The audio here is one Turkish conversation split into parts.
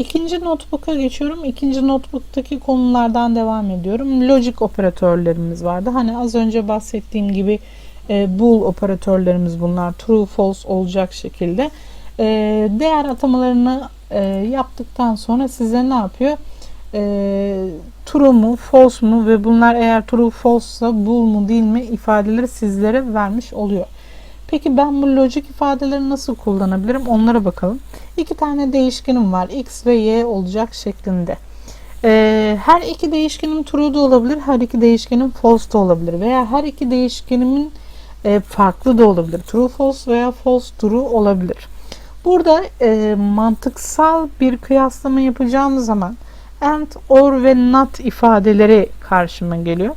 İkinci notebook'a geçiyorum. İkinci notebook'taki konulardan devam ediyorum. Logic operatörlerimiz vardı. Hani az önce bahsettiğim gibi e, bool operatörlerimiz bunlar. True, false olacak şekilde. E, değer atamalarını e, yaptıktan sonra size ne yapıyor? E, true mu, false mu ve bunlar eğer true, false'sa bool mu değil mi ifadeleri sizlere vermiş oluyor. Peki ben bu logic ifadeleri nasıl kullanabilirim? Onlara bakalım. İki tane değişkenim var. X ve Y olacak şeklinde. Ee, her iki değişkenim true da olabilir. Her iki değişkenim false da olabilir. Veya her iki değişkenimin e, farklı da olabilir. True false veya false true olabilir. Burada e, mantıksal bir kıyaslama yapacağım zaman and, or ve not ifadeleri karşıma geliyor.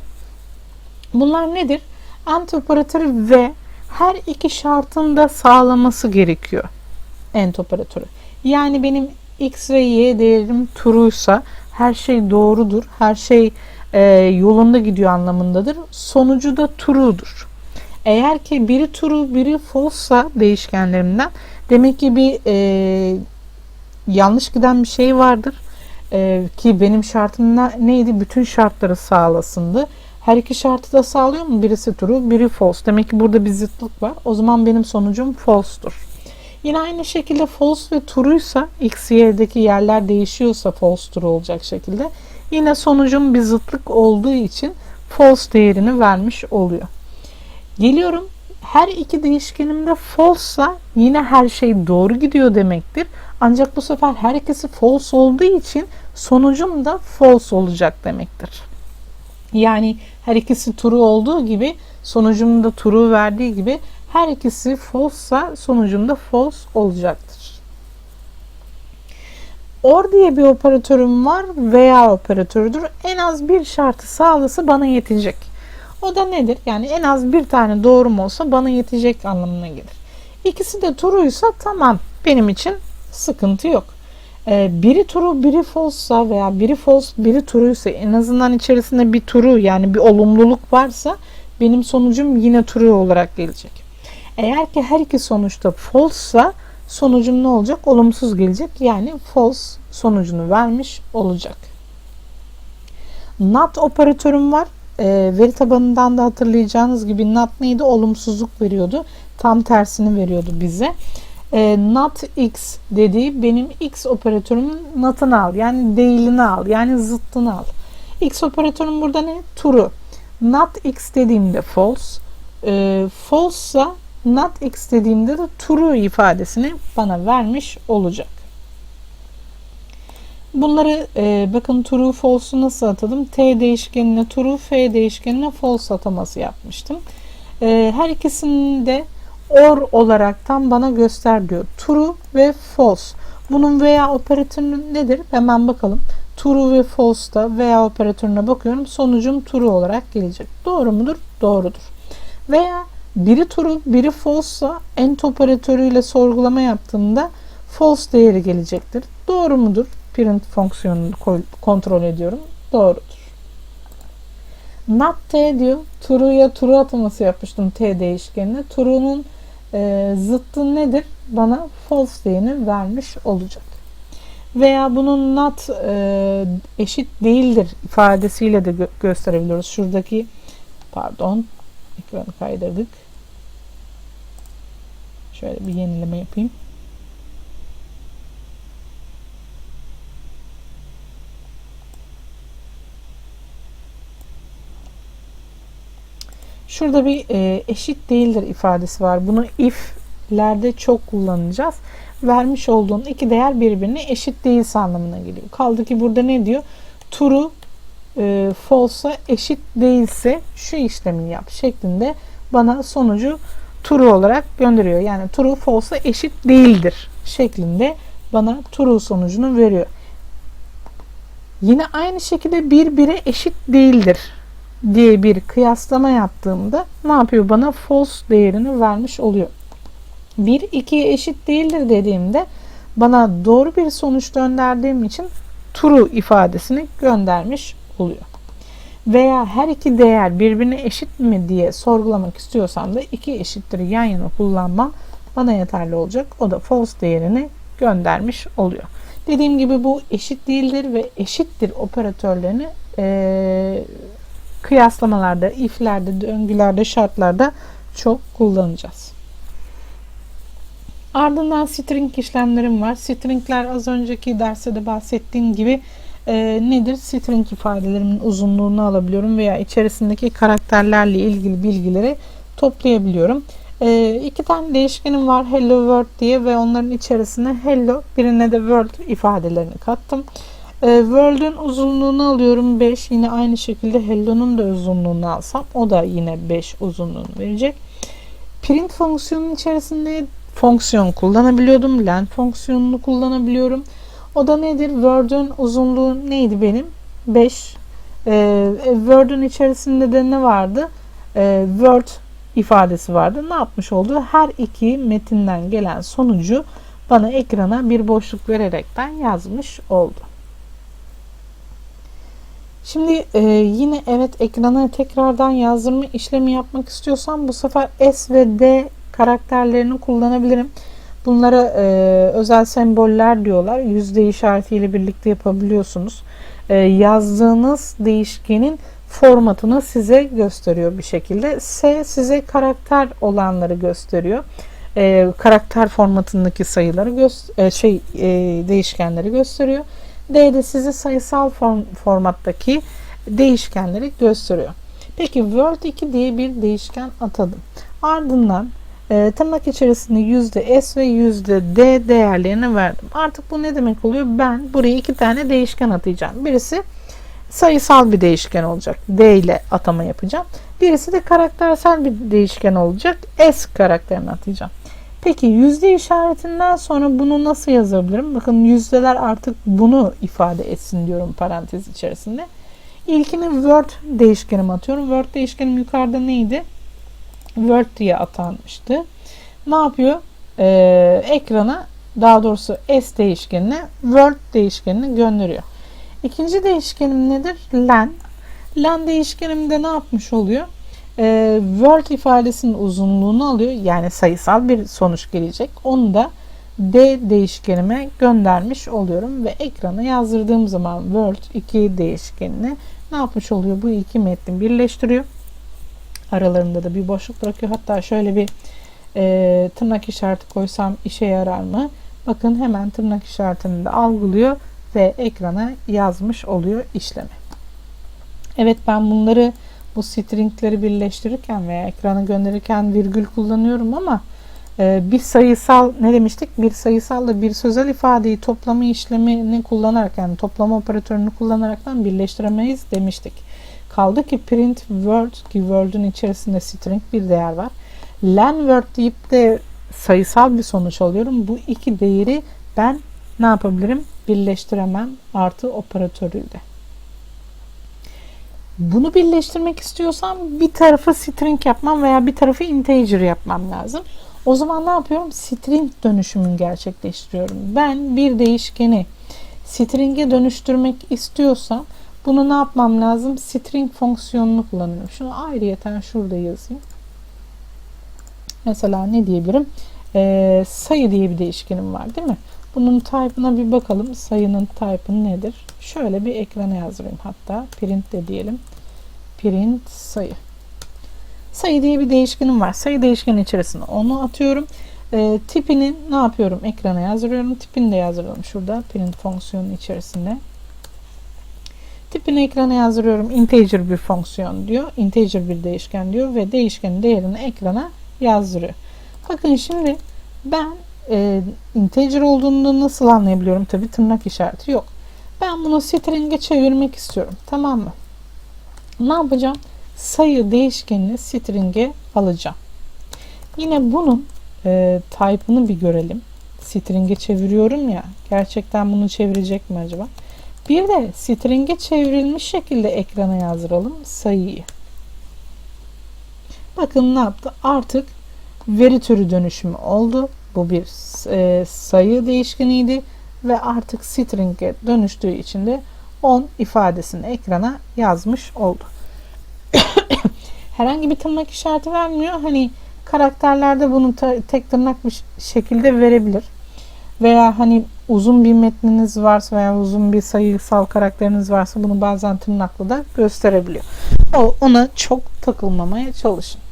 Bunlar nedir? And operatörü ve her iki şartın da sağlaması gerekiyor end operatörü. Yani benim x ve y değerim true'ysa her şey doğrudur. Her şey e, yolunda gidiyor anlamındadır. Sonucu da true'dur. Eğer ki biri true biri false'sa değişkenlerimden demek ki bir e, yanlış giden bir şey vardır. E, ki benim şartım neydi? Bütün şartları sağlasındı. Her iki şartı da sağlıyor mu? Birisi true, biri false. Demek ki burada bir zıtlık var. O zaman benim sonucum false'tur. Yine aynı şekilde false ve true'ysa x, y'deki yerler değişiyorsa false true olacak şekilde yine sonucum bir zıtlık olduğu için false değerini vermiş oluyor. Geliyorum her iki değişkenimde false'sa yine her şey doğru gidiyor demektir. Ancak bu sefer her ikisi false olduğu için sonucum da false olacak demektir. Yani her ikisi true olduğu gibi sonucumda true verdiği gibi her ikisi false'sa sonucumda false olacaktır. Or diye bir operatörüm var veya operatörüdür. En az bir şartı sağlası bana yetecek. O da nedir? Yani en az bir tane doğrum olsa bana yetecek anlamına gelir. İkisi de true'ysa tamam benim için sıkıntı yok. Ee, biri true biri false'sa veya biri false biri true'ysa en azından içerisinde bir true yani bir olumluluk varsa benim sonucum yine true olarak gelecek. Eğer ki her iki sonuçta false'sa sonucum ne olacak? Olumsuz gelecek. Yani false sonucunu vermiş olacak. Not operatörüm var. E, veri tabanından da hatırlayacağınız gibi not neydi? Olumsuzluk veriyordu. Tam tersini veriyordu bize. E, not x dediği benim x operatörümün not'ını al. Yani değilini al. Yani zıttını al. X operatörüm burada ne? True. Not x dediğimde false. E, false'sa not x dediğimde de true ifadesini bana vermiş olacak. Bunları e, bakın true false'u nasıl atadım? T değişkenine true, F değişkenine false ataması yapmıştım. E, her ikisini de or olaraktan bana göster diyor. True ve false. Bunun veya operatörü nedir? Hemen bakalım. True ve false'da veya operatörüne bakıyorum. Sonucum true olarak gelecek. Doğru mudur? Doğrudur. Veya biri true, biri false'sa end operatörüyle sorgulama yaptığımda false değeri gelecektir. Doğru mudur? Print fonksiyonunu kontrol ediyorum. Doğrudur. Not t diyor. True'ya true ataması yapmıştım t değişkenine. True'nun e, zıttı nedir? Bana false değerini vermiş olacak. Veya bunun not e, eşit değildir ifadesiyle de gö gösterebiliyoruz. Şuradaki pardon ekranı kaydırdık. Şöyle bir yenileme yapayım. Şurada bir e, eşit değildir ifadesi var. Bunu if'lerde çok kullanacağız. Vermiş olduğun iki değer birbirine eşit değilse anlamına geliyor. Kaldı ki burada ne diyor? True e, false'a eşit değilse şu işlemi yap şeklinde bana sonucu true olarak gönderiyor. Yani true false'a eşit değildir şeklinde bana true sonucunu veriyor. Yine aynı şekilde birbiri eşit değildir diye bir kıyaslama yaptığımda ne yapıyor? Bana false değerini vermiş oluyor. 1 2'ye eşit değildir dediğimde bana doğru bir sonuç gönderdiğim için true ifadesini göndermiş oluyor. Veya her iki değer birbirine eşit mi diye sorgulamak istiyorsam da iki eşittir yan yana kullanmam bana yeterli olacak. O da false değerini göndermiş oluyor. Dediğim gibi bu eşit değildir ve eşittir operatörlerini e, kıyaslamalarda, iflerde, döngülerde, şartlarda çok kullanacağız. Ardından string işlemlerim var. Stringler az önceki derste de bahsettiğim gibi e, nedir? String ifadelerimin uzunluğunu alabiliyorum veya içerisindeki karakterlerle ilgili bilgileri toplayabiliyorum. E, iki tane değişkenim var hello world diye ve onların içerisine hello birine de world ifadelerini kattım. E, world'ün uzunluğunu alıyorum 5. Yine aynı şekilde hello'nun da uzunluğunu alsam o da yine 5 uzunluğunu verecek. Print fonksiyonun içerisinde fonksiyon kullanabiliyordum. Len fonksiyonunu kullanabiliyorum. O da nedir? Word'ün uzunluğu neydi benim? 5. Ee, Word'ün içerisinde de ne vardı? Ee, Word ifadesi vardı. Ne yapmış oldu? Her iki metinden gelen sonucu bana ekrana bir boşluk vererekten yazmış oldu. Şimdi e, yine evet ekrana tekrardan yazdırma işlemi yapmak istiyorsam bu sefer S ve D karakterlerini kullanabilirim. Bunlara e, özel semboller diyorlar. Yüzde işaretiyle birlikte yapabiliyorsunuz. E, yazdığınız değişkenin formatını size gösteriyor bir şekilde. S size karakter olanları gösteriyor. E, karakter formatındaki sayıları gö- e, şey e, değişkenleri gösteriyor. D de size sayısal form, formattaki değişkenleri gösteriyor. Peki Word 2 diye bir değişken atadım. Ardından e, tırnak içerisinde yüzde S ve yüzde D değerlerini verdim. Artık bu ne demek oluyor? Ben buraya iki tane değişken atayacağım. Birisi sayısal bir değişken olacak. D ile atama yapacağım. Birisi de karaktersel bir değişken olacak. S karakterini atayacağım. Peki yüzde işaretinden sonra bunu nasıl yazabilirim? Bakın yüzdeler artık bunu ifade etsin diyorum parantez içerisinde. İlkini Word değişkenime atıyorum. Word değişkenim yukarıda neydi? Word diye atanmıştı. Ne yapıyor? Ee, ekrana daha doğrusu S değişkenine Word değişkenini gönderiyor. İkinci değişkenim nedir? Len. Len değişkenimde ne yapmış oluyor? Ee, Word ifadesinin uzunluğunu alıyor. Yani sayısal bir sonuç gelecek. Onu da D değişkenime göndermiş oluyorum ve ekrana yazdırdığım zaman Word 2 değişkenini ne yapmış oluyor? Bu iki metni birleştiriyor. Aralarında da bir boşluk bırakıyor. Hatta şöyle bir e, tırnak işareti koysam işe yarar mı? Bakın hemen tırnak işaretini de algılıyor ve ekrana yazmış oluyor işlemi. Evet ben bunları bu stringleri birleştirirken veya ekrana gönderirken virgül kullanıyorum ama e, bir sayısal ne demiştik? Bir sayısalla bir sözel ifadeyi toplama işlemini kullanarken, toplama operatörünü kullanaraktan birleştiremeyiz demiştik. Kaldı ki print word ki word'ün içerisinde string bir değer var. Len word deyip de sayısal bir sonuç alıyorum. Bu iki değeri ben ne yapabilirim? Birleştiremem artı operatörüyle. Bunu birleştirmek istiyorsam bir tarafı string yapmam veya bir tarafı integer yapmam lazım. O zaman ne yapıyorum? String dönüşümünü gerçekleştiriyorum. Ben bir değişkeni string'e dönüştürmek istiyorsam bunu ne yapmam lazım? String fonksiyonunu kullanıyorum. Şunu ayrıyeten şurada yazayım. Mesela ne diyebilirim? Ee, sayı diye bir değişkenim var değil mi? Bunun type'ına bir bakalım. Sayının type'ı nedir? Şöyle bir ekrana yazdırayım hatta. Print de diyelim. Print sayı. Sayı diye bir değişkenim var. Sayı değişkeni içerisine onu atıyorum. E, tipini ne yapıyorum? Ekrana yazdırıyorum. Tipini de yazdırıyorum şurada. Print fonksiyonu içerisinde. Tipini ekrana yazdırıyorum. Integer bir fonksiyon diyor. Integer bir değişken diyor ve değişkenin değerini ekrana yazdırıyor. Bakın şimdi ben e, integer olduğunu nasıl anlayabiliyorum? Tabi tırnak işareti yok. Ben bunu string'e çevirmek istiyorum. Tamam mı? Ne yapacağım? Sayı değişkenini string'e alacağım. Yine bunun e, type'ını bir görelim. String'e çeviriyorum ya. Gerçekten bunu çevirecek mi acaba? Bir de string'e çevrilmiş şekilde ekrana yazdıralım sayıyı. Bakın ne yaptı? Artık veri türü dönüşümü oldu. Bu bir e, sayı değişkeniydi ve artık string'e dönüştüğü için de 10 ifadesini ekrana yazmış oldu. Herhangi bir tırnak işareti vermiyor. Hani karakterlerde bunu tek tırnak bir şekilde verebilir. Veya hani uzun bir metniniz varsa veya uzun bir sayısal karakteriniz varsa bunu bazen tırnakla da gösterebiliyor. O, ona çok takılmamaya çalışın.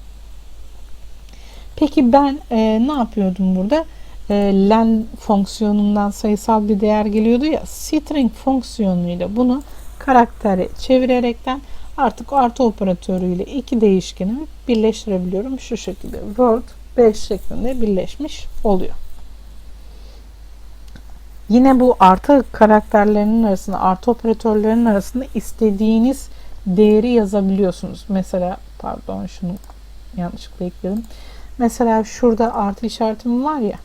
Peki ben e, ne yapıyordum burada? E, len fonksiyonundan sayısal bir değer geliyordu ya. String fonksiyonuyla bunu karaktere çevirerekten artık artı operatörüyle iki değişkenimi birleştirebiliyorum. Şu şekilde word 5 şeklinde birleşmiş oluyor. Yine bu artı karakterlerinin arasında, artı operatörlerinin arasında istediğiniz değeri yazabiliyorsunuz. Mesela pardon şunu yanlışlıkla ekledim. Mesela şurada artı işaretim var ya.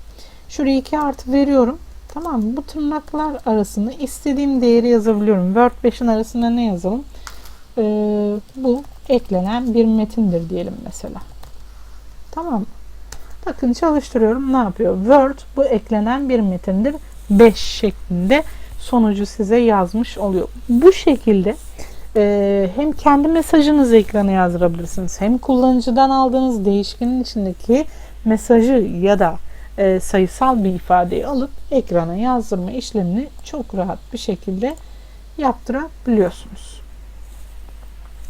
Şuraya 2 artı veriyorum. Tamam mı? Bu tırnaklar arasında istediğim değeri yazabiliyorum. Word 5'in arasında ne yazalım? Ee, bu eklenen bir metindir diyelim mesela. Tamam mı? Bakın çalıştırıyorum. Ne yapıyor? Word bu eklenen bir metindir. 5 şeklinde sonucu size yazmış oluyor. Bu şekilde e, hem kendi mesajınızı ekrana yazdırabilirsiniz. Hem kullanıcıdan aldığınız değişkenin içindeki mesajı ya da e, sayısal bir ifadeyi alıp ekrana yazdırma işlemini çok rahat bir şekilde yaptırabiliyorsunuz.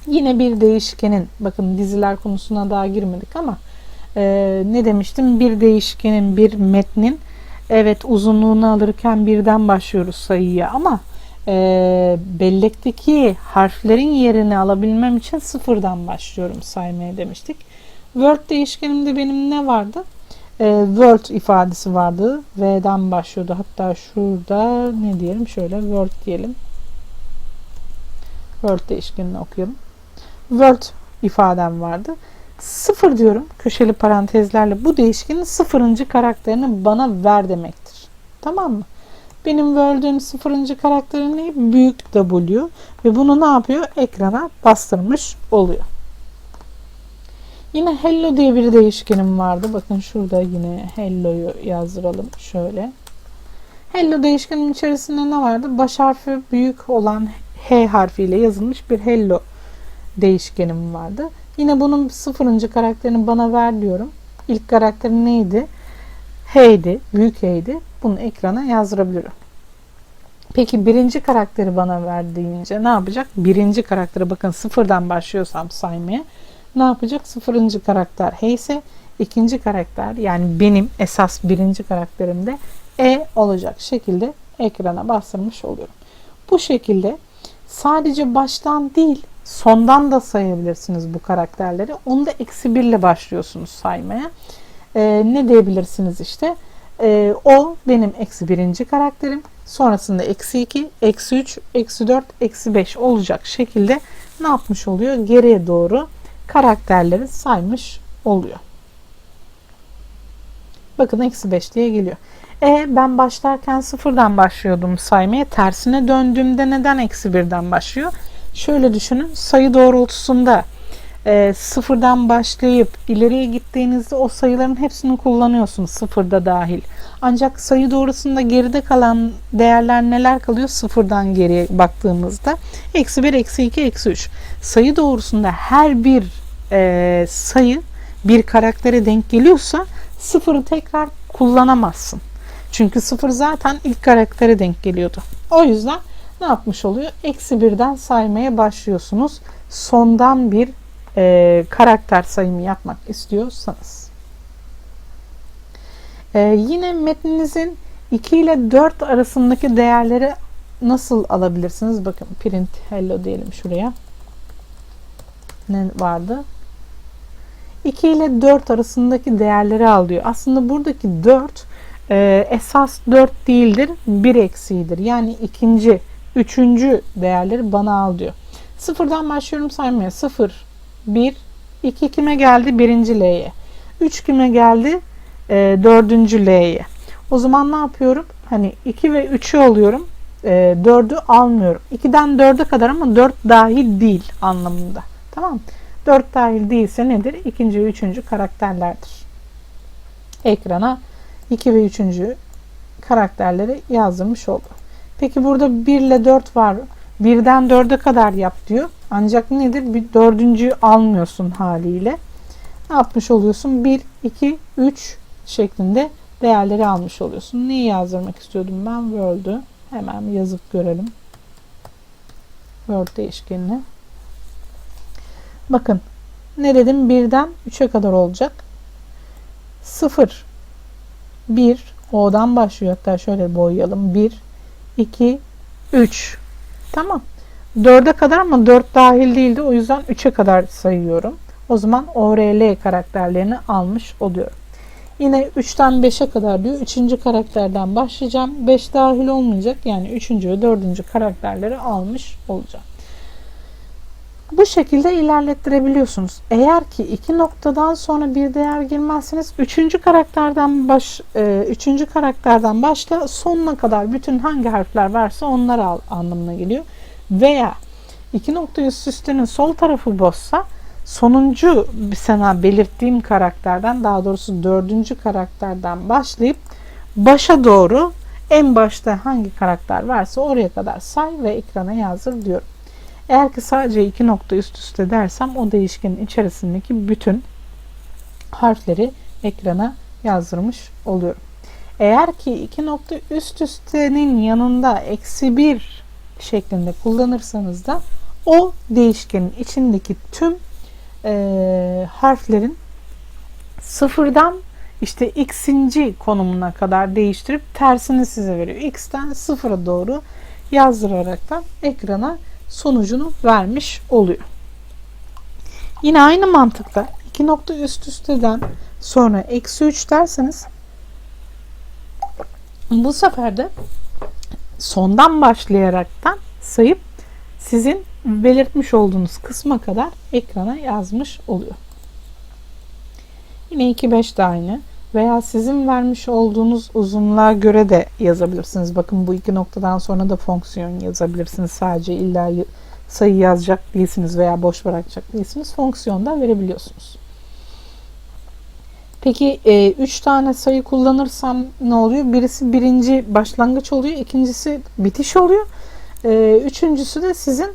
Yine bir değişkenin, bakın diziler konusuna daha girmedik ama e, ne demiştim? Bir değişkenin, bir metnin evet uzunluğunu alırken birden başlıyoruz sayıya ama e, bellekteki harflerin yerini alabilmem için sıfırdan başlıyorum saymaya demiştik. Word değişkenimde benim ne vardı? E, Word ifadesi vardı. V'den başlıyordu. Hatta şurada ne diyelim? Şöyle Word diyelim. Word değişkenini okuyalım. Word ifadem vardı. Sıfır diyorum köşeli parantezlerle bu değişkenin sıfırıncı karakterini bana ver demektir. Tamam mı? Benim Word'ün sıfırıncı karakteri ne? Büyük W ve bunu ne yapıyor? Ekrana bastırmış oluyor. Yine hello diye bir değişkenim vardı. Bakın şurada yine hello'yu yazdıralım. Şöyle. Hello değişkenin içerisinde ne vardı? Baş harfi büyük olan H harfiyle yazılmış bir hello değişkenim vardı. Yine bunun sıfırıncı karakterini bana ver diyorum. İlk karakteri neydi? H'ydi. Büyük H'ydi. Bunu ekrana yazdırabilirim. Peki birinci karakteri bana ver deyince ne yapacak? Birinci karakteri bakın sıfırdan başlıyorsam saymaya ne yapacak? Sıfırıncı karakter H ise ikinci karakter yani benim esas birinci karakterimde E olacak şekilde ekrana bastırmış oluyorum. Bu şekilde sadece baştan değil sondan da sayabilirsiniz bu karakterleri. Onu da eksi birle başlıyorsunuz saymaya. Ee, ne diyebilirsiniz işte? Ee, o benim eksi birinci karakterim. Sonrasında eksi 2, eksi 3, eksi 4, eksi 5 olacak şekilde ne yapmış oluyor? Geriye doğru karakterleri saymış oluyor. Bakın eksi 5 diye geliyor. E ben başlarken sıfırdan başlıyordum saymaya. Tersine döndüğümde neden eksi birden başlıyor? Şöyle düşünün sayı doğrultusunda e, sıfırdan başlayıp ileriye gittiğinizde o sayıların hepsini kullanıyorsunuz sıfırda dahil. Ancak sayı doğrusunda geride kalan değerler neler kalıyor? Sıfırdan geriye baktığımızda eksi 1, eksi 2, eksi 3. Sayı doğrusunda her bir e, sayı bir karaktere denk geliyorsa sıfırı tekrar kullanamazsın. Çünkü sıfır zaten ilk karaktere denk geliyordu. O yüzden ne yapmış oluyor? Eksi birden saymaya başlıyorsunuz. Sondan bir e, karakter sayımı yapmak istiyorsanız. E, yine metninizin 2 ile 4 arasındaki değerleri nasıl alabilirsiniz? Bakın print hello diyelim şuraya. Ne vardı? 2 ile 4 arasındaki değerleri al diyor. Aslında buradaki 4 e, esas 4 değildir. 1 eksiğidir. Yani ikinci, üçüncü değerleri bana al diyor. Sıfırdan başlıyorum saymaya. 0, 1, 2 kime geldi? Birinci L'ye. 3 kime geldi? E, dördüncü L'ye. O zaman ne yapıyorum? Hani 2 ve 3'ü alıyorum. E, 4'ü almıyorum. 2'den 4'e kadar ama 4 dahil değil anlamında. Tamam mı? 4 dahil değilse nedir? İkinci ve üçüncü karakterlerdir. Ekrana 2 ve 3. karakterleri yazdırmış oldu. Peki burada 1 ile 4 var. 1'den 4'e kadar yap diyor. Ancak nedir? Bir dördüncüyü almıyorsun haliyle. Ne yapmış oluyorsun? 1, 2, 3 şeklinde değerleri almış oluyorsun. Neyi yazdırmak istiyordum ben? World'ü. Hemen yazıp görelim. Word değişkenini. Bakın ne dedim? 1'den 3'e kadar olacak. 0 1 O'dan başlıyor. Hatta şöyle boyayalım. 1 2 3 Tamam. 4'e kadar ama 4 dahil değildi. O yüzden 3'e kadar sayıyorum. O zaman ORL karakterlerini almış oluyorum. Yine 3'ten 5'e kadar diyor. 3. karakterden başlayacağım. 5 dahil olmayacak. Yani 3. ve 4. karakterleri almış olacağım. Bu şekilde ilerlettirebiliyorsunuz. Eğer ki iki noktadan sonra bir değer girmezseniz üçüncü karakterden baş e, üçüncü karakterden başla sonuna kadar bütün hangi harfler varsa onları al anlamına geliyor. Veya iki nokta üst üstenin sol tarafı boşsa sonuncu sana belirttiğim karakterden daha doğrusu dördüncü karakterden başlayıp başa doğru en başta hangi karakter varsa oraya kadar say ve ekrana yazdır diyorum. Eğer ki sadece iki nokta üst üste dersem o değişkenin içerisindeki bütün harfleri ekrana yazdırmış oluyorum. Eğer ki iki nokta üst üstenin yanında eksi bir şeklinde kullanırsanız da o değişkenin içindeki tüm e, harflerin sıfırdan işte x'inci konumuna kadar değiştirip tersini size veriyor. x'ten sıfıra doğru yazdıraraktan ekrana sonucunu vermiş oluyor. Yine aynı mantıkla iki nokta üst üsteden sonra eksi 3 derseniz bu sefer de sondan başlayaraktan sayıp sizin belirtmiş olduğunuz kısma kadar ekrana yazmış oluyor. Yine 2 5 de aynı veya sizin vermiş olduğunuz uzunluğa göre de yazabilirsiniz. Bakın bu iki noktadan sonra da fonksiyon yazabilirsiniz. Sadece illa sayı yazacak değilsiniz veya boş bırakacak değilsiniz. Fonksiyon da verebiliyorsunuz. Peki 3 e, tane sayı kullanırsam ne oluyor? Birisi birinci başlangıç oluyor. ikincisi bitiş oluyor. E, üçüncüsü de sizin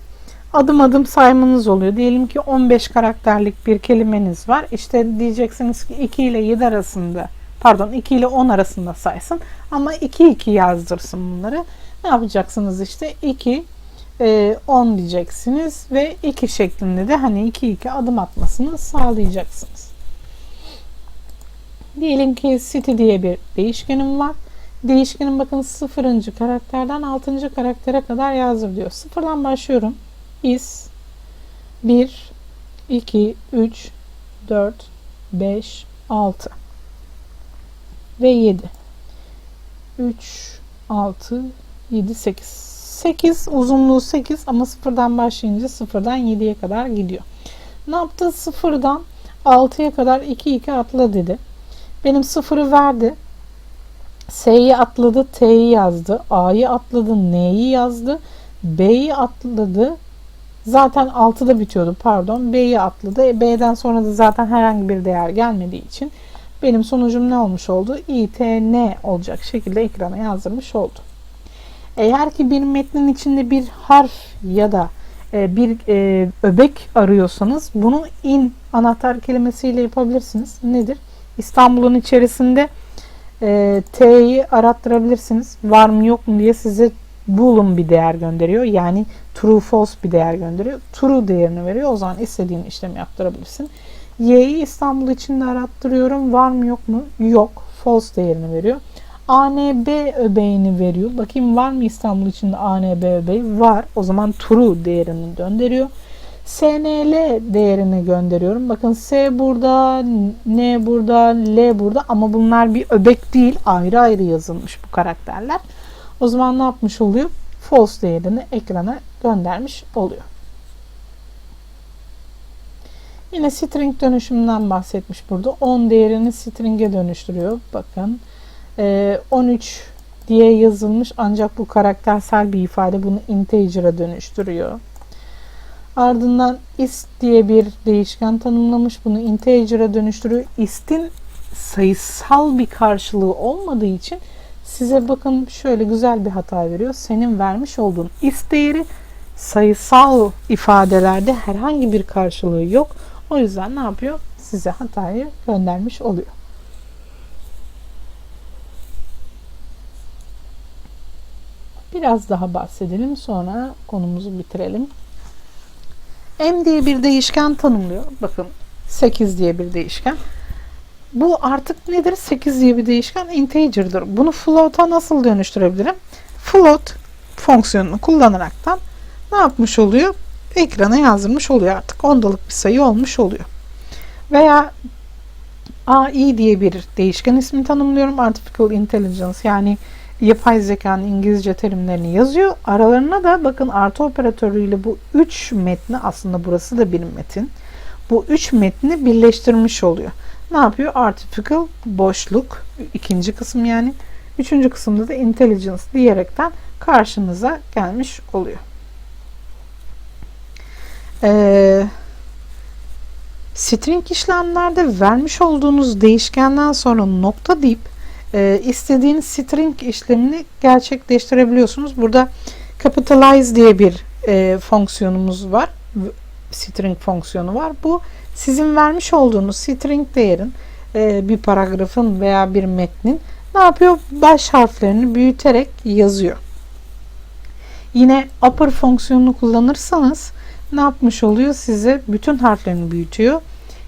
adım adım saymanız oluyor. Diyelim ki 15 karakterlik bir kelimeniz var. İşte diyeceksiniz ki 2 ile 7 arasında pardon 2 ile 10 arasında saysın ama 2 2 yazdırsın bunları. Ne yapacaksınız işte 2 10 e, diyeceksiniz ve 2 şeklinde de hani 2 2 adım atmasını sağlayacaksınız. Diyelim ki city diye bir değişkenim var. Değişkenin bakın 0. karakterden 6. karaktere kadar yazdır diyor. Sıfırdan başlıyorum is 1, 2, 3, 4, 5, 6 ve 7. 3, 6, 7, 8. 8 uzunluğu 8 ama sıfırdan başlayınca sıfırdan 7'ye kadar gidiyor. Ne yaptı? Sıfırdan 6'ya kadar 2 2 atla dedi. Benim sıfırı verdi. S'yi atladı, T'yi yazdı. A'yı atladı, N'yi yazdı. B'yi atladı, Zaten 6'da bitiyordu pardon. B'yi atladı. E, B'den sonra da zaten herhangi bir değer gelmediği için benim sonucum ne olmuş oldu? ITN olacak şekilde ekrana yazdırmış oldu. Eğer ki bir metnin içinde bir harf ya da e, bir e, öbek arıyorsanız bunu in anahtar kelimesiyle yapabilirsiniz. Nedir? İstanbul'un içerisinde T'yi arattırabilirsiniz. Var mı yok mu diye size boolean bir değer gönderiyor. Yani true false bir değer gönderiyor. True değerini veriyor. O zaman istediğin işlemi yaptırabilirsin. Y'yi İstanbul içinde arattırıyorum. Var mı yok mu? Yok. False değerini veriyor. ANB öbeğini veriyor. Bakayım var mı İstanbul içinde ANB öbeği? Var. O zaman true değerini gönderiyor. SNL değerini gönderiyorum. Bakın S burada, N burada, L burada ama bunlar bir öbek değil. Ayrı ayrı yazılmış bu karakterler. O zaman ne yapmış oluyor? False değerini ekrana göndermiş oluyor. Yine string dönüşümünden bahsetmiş burada. 10 değerini string'e dönüştürüyor. Bakın 13 e, diye yazılmış ancak bu karaktersel bir ifade bunu integer'a dönüştürüyor. Ardından ist diye bir değişken tanımlamış. Bunu integer'a dönüştürüyor. Ist'in sayısal bir karşılığı olmadığı için size bakın şöyle güzel bir hata veriyor. Senin vermiş olduğun ist değeri sayısal ifadelerde herhangi bir karşılığı yok. O yüzden ne yapıyor? Size hatayı göndermiş oluyor. Biraz daha bahsedelim sonra konumuzu bitirelim. M diye bir değişken tanımlıyor. Bakın 8 diye bir değişken. Bu artık nedir? 8 diye bir değişken integer'dır. Bunu float'a nasıl dönüştürebilirim? Float fonksiyonunu kullanaraktan ne yapmış oluyor? Ekrana yazdırmış oluyor artık. Ondalık bir sayı olmuş oluyor. Veya AI diye bir değişken ismi tanımlıyorum. Artificial Intelligence yani yapay zekanın İngilizce terimlerini yazıyor. Aralarına da bakın artı operatörüyle bu 3 metni aslında burası da bir metin. Bu 3 metni birleştirmiş oluyor. Ne yapıyor? Artificial boşluk ikinci kısım yani. Üçüncü kısımda da intelligence diyerekten karşınıza gelmiş oluyor. Ee, string işlemlerde vermiş olduğunuz değişkenden sonra nokta deyip e, istediğiniz string işlemini gerçekleştirebiliyorsunuz. Burada capitalize diye bir e, fonksiyonumuz var. String fonksiyonu var. Bu sizin vermiş olduğunuz string değerin e, bir paragrafın veya bir metnin ne yapıyor? Baş harflerini büyüterek yazıyor. Yine upper fonksiyonunu kullanırsanız ne yapmış oluyor? Size bütün harflerini büyütüyor.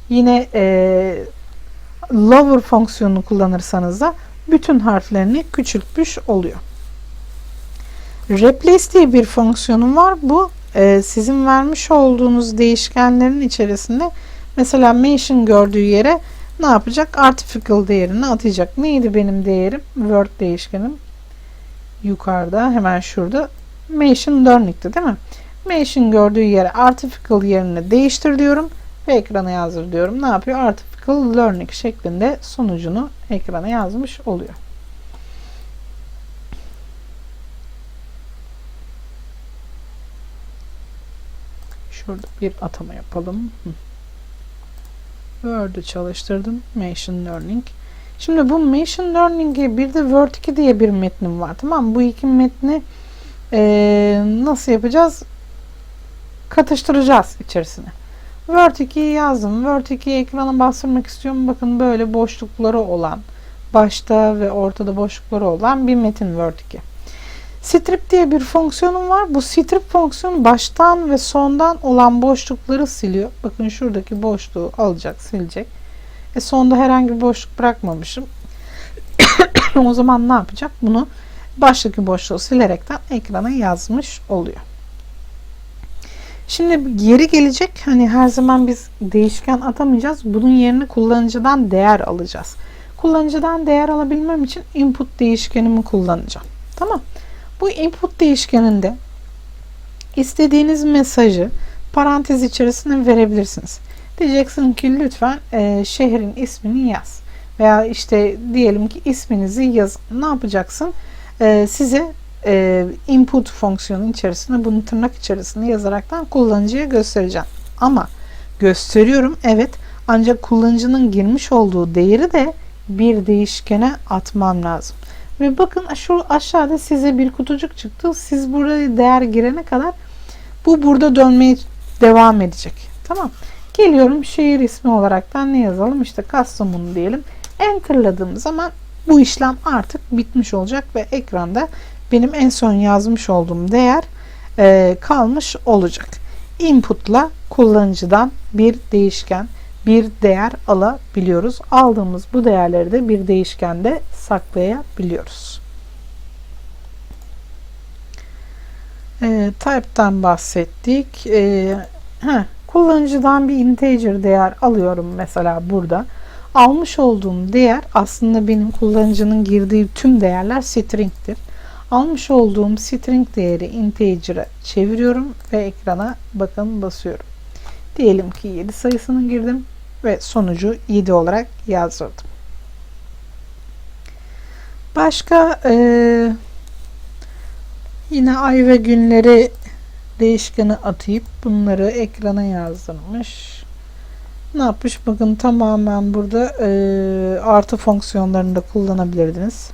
Yine e, lower fonksiyonunu kullanırsanız da bütün harflerini küçültmüş oluyor. Replace diye bir fonksiyonum var. Bu e, sizin vermiş olduğunuz değişkenlerin içerisinde mesela mention gördüğü yere ne yapacak? Artificial değerini atacak. Neydi benim değerim? Word değişkenim. Yukarıda hemen şurada. Mention learning'ti değil mi? Mention gördüğü yere artificial yerini değiştir diyorum ve ekrana yazdır diyorum. Ne yapıyor? Artificial learning şeklinde sonucunu ekrana yazmış oluyor. Şurada bir atama yapalım. Word'ü çalıştırdım. Machine Learning. Şimdi bu Machine Learning'e bir de Word 2 diye bir metnim var. Tamam? Bu iki metni e, nasıl yapacağız? Katıştıracağız içerisine. Word 2'yi yazdım. Word 2'yi ekrana bastırmak istiyorum. Bakın böyle boşlukları olan, başta ve ortada boşlukları olan bir metin Word 2. Strip diye bir fonksiyonum var. Bu strip fonksiyonu baştan ve sondan olan boşlukları siliyor. Bakın şuradaki boşluğu alacak, silecek. E sonda herhangi bir boşluk bırakmamışım. o zaman ne yapacak? Bunu baştaki boşluğu silerekten ekrana yazmış oluyor. Şimdi geri gelecek. Hani her zaman biz değişken atamayacağız. Bunun yerine kullanıcıdan değer alacağız. Kullanıcıdan değer alabilmem için input değişkenimi kullanacağım. Tamam. Bu input değişkeninde istediğiniz mesajı parantez içerisine verebilirsiniz. Diyeceksin ki lütfen e, şehrin ismini yaz. Veya işte diyelim ki isminizi yaz. Ne yapacaksın? E, size e, input fonksiyonu içerisinde bunu tırnak içerisinde yazaraktan kullanıcıya göstereceğim. Ama gösteriyorum evet ancak kullanıcının girmiş olduğu değeri de bir değişkene atmam lazım. Ve bakın şu aşağıda size bir kutucuk çıktı. Siz buraya değer girene kadar bu burada dönmeye devam edecek. Tamam. Geliyorum şehir ismi olaraktan ne yazalım? İşte Kastamonu diyelim. Enter'ladığım zaman bu işlem artık bitmiş olacak ve ekranda benim en son yazmış olduğum değer e, kalmış olacak. Input'la kullanıcıdan bir değişken, bir değer alabiliyoruz. Aldığımız bu değerleri de bir değişkende saklayabiliyoruz. E, type'tan bahsettik. E, heh, kullanıcıdan bir integer değer alıyorum mesela burada. Almış olduğum değer aslında benim kullanıcının girdiği tüm değerler string'tir. Almış olduğum string değeri integer'a çeviriyorum ve ekrana bakın basıyorum. Diyelim ki 7 sayısını girdim ve sonucu 7 olarak yazdırdım. Başka e, yine ay ve günleri değişkeni atayıp bunları ekrana yazdırmış. Ne yapmış? Bakın tamamen burada e, artı fonksiyonlarını da kullanabilirdiniz.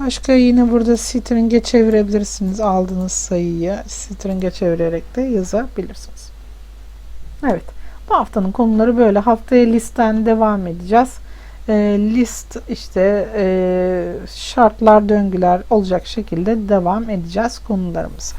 Başka yine burada string'e çevirebilirsiniz. Aldığınız sayıyı string'e çevirerek de yazabilirsiniz. Evet. Bu haftanın konuları böyle. Haftaya listen devam edeceğiz. e, list işte e, şartlar döngüler olacak şekilde devam edeceğiz konularımıza.